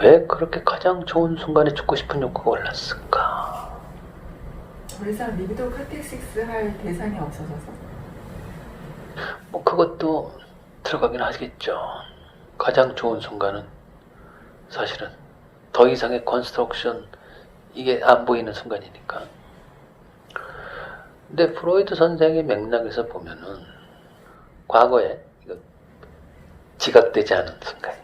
왜 그렇게 가장 좋은 순간에 죽고 싶은 욕구가 올랐을까? 더 이상 리비도 카텍식스 할 대상이 없어져서 뭐 그것도 들어가긴 하겠죠. 가장 좋은 순간은 사실은 더 이상의 컨스트럭션 이게 안 보이는 순간이니까. 근데 프로이드 선생의 맥락에서 보면은 과거에 지각되지 않은 순간.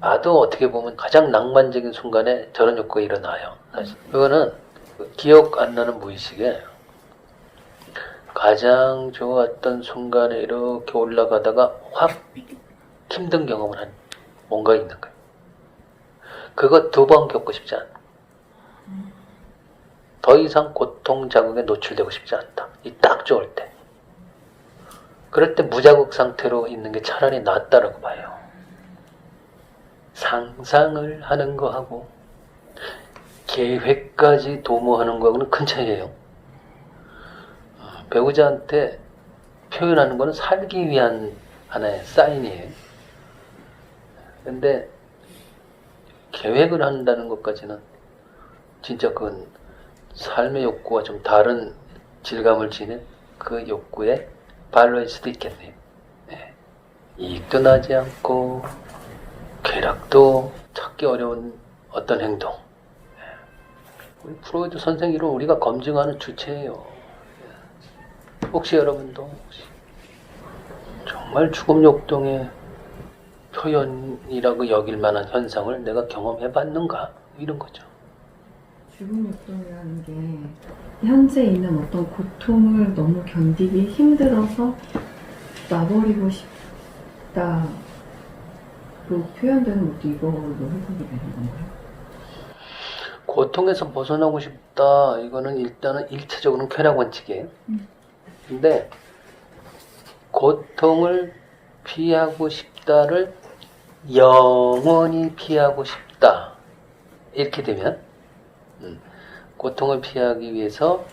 봐도 어떻게 보면 가장 낭만적인 순간에 저런 욕구가 일어나요. 사실 이거는 그 기억 안 나는 무의식에 가장 좋았던 순간에 이렇게 올라가다가 확 힘든 경험을 한 뭔가 있는 거예요. 그거 두 번 겪고 싶지 않아. 더 이상 고통 자극에 노출되고 싶지 않다. 이 딱 좋을 때. 그럴 때 무자극 상태로 있는 게 차라리 낫다라고 봐요. 상상을 하는 거하고 계획까지 도모하는 거하고는 큰 차이예요. 어, 배우자한테 표현하는 거는 살기 위한 하나의 사인이에요. 근데 계획을 한다는 것까지는 진짜 그건 삶의 욕구와 좀 다른 질감을 지닌 그 욕구의 발로일 수도 있겠네요. 예. 이익도 나지 않고 쾌락도 찾기 어려운 어떤 행동. 예. 우리 프로이드 선생님을 우리가 검증하는 주체예요. 예. 혹시 여러분도 혹시 정말 죽음 욕동의 표현이라고 여길 만한 현상을 내가 경험해 봤는가? 이런 거죠. 죽음 욕동이라는 게 현재 있는 어떤 고통을 너무 견디기 힘들어서 놔버리고 싶다 로 표현되는 것도 이걸로 해석이 되는 건가요? 고통에서 벗어나고 싶다. 이거는 일단은 일차적으로는 쾌락 원칙이에요. 음. 근데 고통을 피하고 싶다를 영원히 피하고 싶다. 이렇게 되면 음, 고통을 피하기 위해서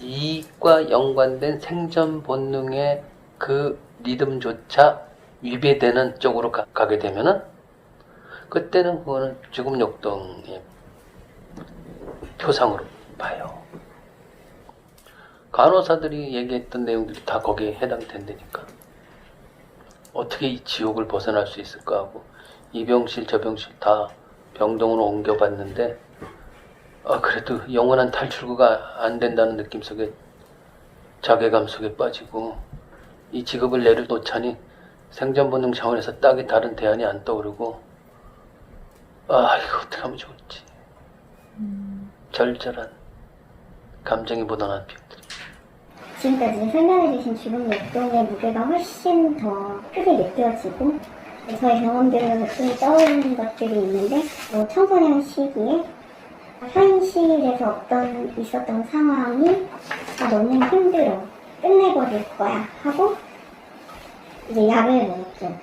이익과 연관된 생존 본능의 그 리듬조차 위배되는 쪽으로 가, 가게 되면은 그때는 그거는 죽음 욕동의 표상으로 봐요. 간호사들이 얘기했던 내용들이 다 거기에 해당된다니까. 어떻게 이 지옥을 벗어날 수 있을까 하고 이 병실 저 병실 다 병동으로 옮겨봤는데 아 그래도 영원한 탈출구가 안 된다는 느낌 속에 자괴감 속에 빠지고 이 직업을 내려놓자니 생존 본능 차원에서 딱히 다른 대안이 안 떠오르고 아 이거 어떻게 하면 좋을지. 절절한 감정이 묻어난 표현들. 지금까지 설명해 주신 죽음 역동의 무게가 훨씬 더 크게 느껴지고 저의 경험들을 좀 떠오르는 것들이 있는데 뭐 청소년 시기에 현실에서 어떤 있었던 상황이 아, 너무 힘들어 끝내버릴 거야 하고 이제 약을 먹었죠.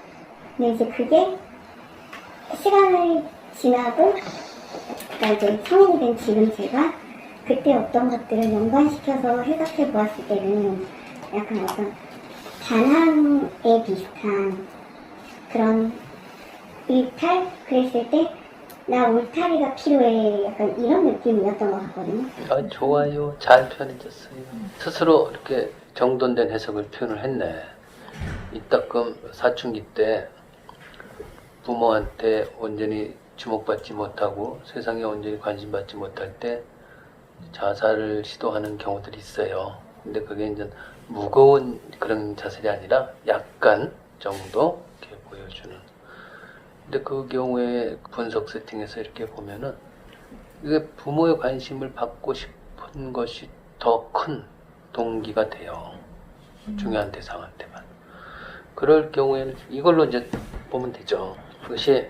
근데 이제 그게 시간을 지나고 그러니까 이제 성인이 된 지금 제가 그때 어떤 것들을 연관시켜서 해석해 보았을 때는 약간 어떤 반항에 비슷한 그런 일탈? 그랬을 때 나 울타리가 필요해 약간 이런 느낌이었던 것 같거든요. 아, 좋아요. 잘 표현해줬어요. 스스로 이렇게 정돈된 해석을 표현을 했네. 이따금 사춘기 때 부모한테 온전히 주목받지 못하고 세상에 온전히 관심받지 못할 때 자살을 시도하는 경우들이 있어요. 근데 그게 이제 무거운 그런 자살이 아니라 약간 정도 이렇게 보여주는. 근데 그 경우에 분석 세팅에서 이렇게 보면은 이게 부모의 관심을 받고 싶은 것이 더 큰 동기가 돼요. 중요한 대상한테만. 그럴 경우에는 이걸로 이제 보면 되죠. 그것이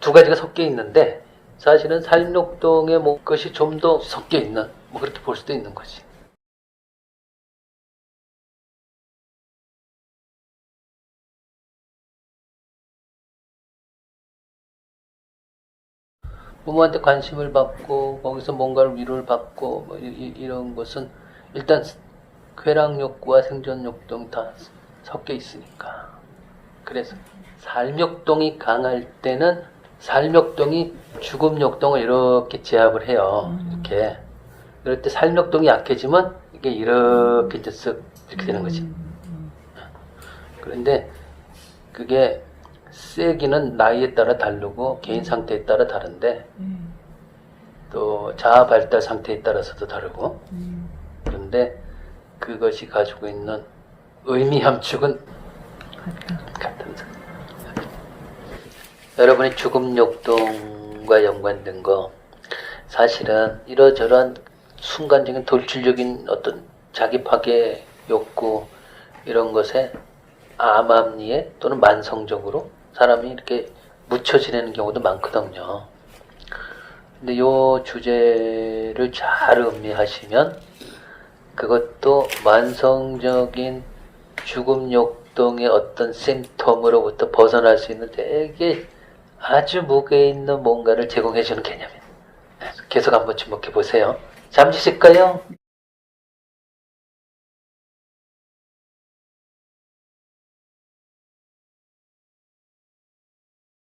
두 가지가 섞여 있는데 사실은 살인욕동의 뭐 것이 좀 더 섞여 있는 뭐 그렇게 볼 수도 있는 거지. 부모한테 관심을 받고 거기서 뭔가를 위로를 받고 뭐 이, 런 것은 일단 쾌락 욕구와 생존 욕동 다 섞여 있으니까 그래서 삶욕동이 강할 때는 살멱동이 죽음 욕동을 이렇게 제압을 해요. 이렇게. 그럴 때 살멱동이 약해지면 이게 이렇게 쓱 이렇게 되는 거지. 그런데 그게 세기는 나이에 따라 다르고 개인 상태에 따라 다른데 또 자아 발달 상태에 따라서도 다르고 그런데 그것이 가지고 있는 의미 함축은 사- 여러분이 죽음 욕동과 연관된 거 사실은 이러저러한 순간적인 돌출적인 어떤 자기 파괴 욕구 이런 것에 암암리에 또는 만성적으로 사람이 이렇게 묻혀 지내는 경우도 많거든요. 근데 요 주제를 잘 음미하시면 그것도 만성적인 죽음 욕동의 어떤 심텀으로부터 벗어날 수 있는 되게 아주 무게 있는 뭔가를 제공해 주는 개념이에요. 계속 한번 주목해 보세요. 잠시 쉴까요?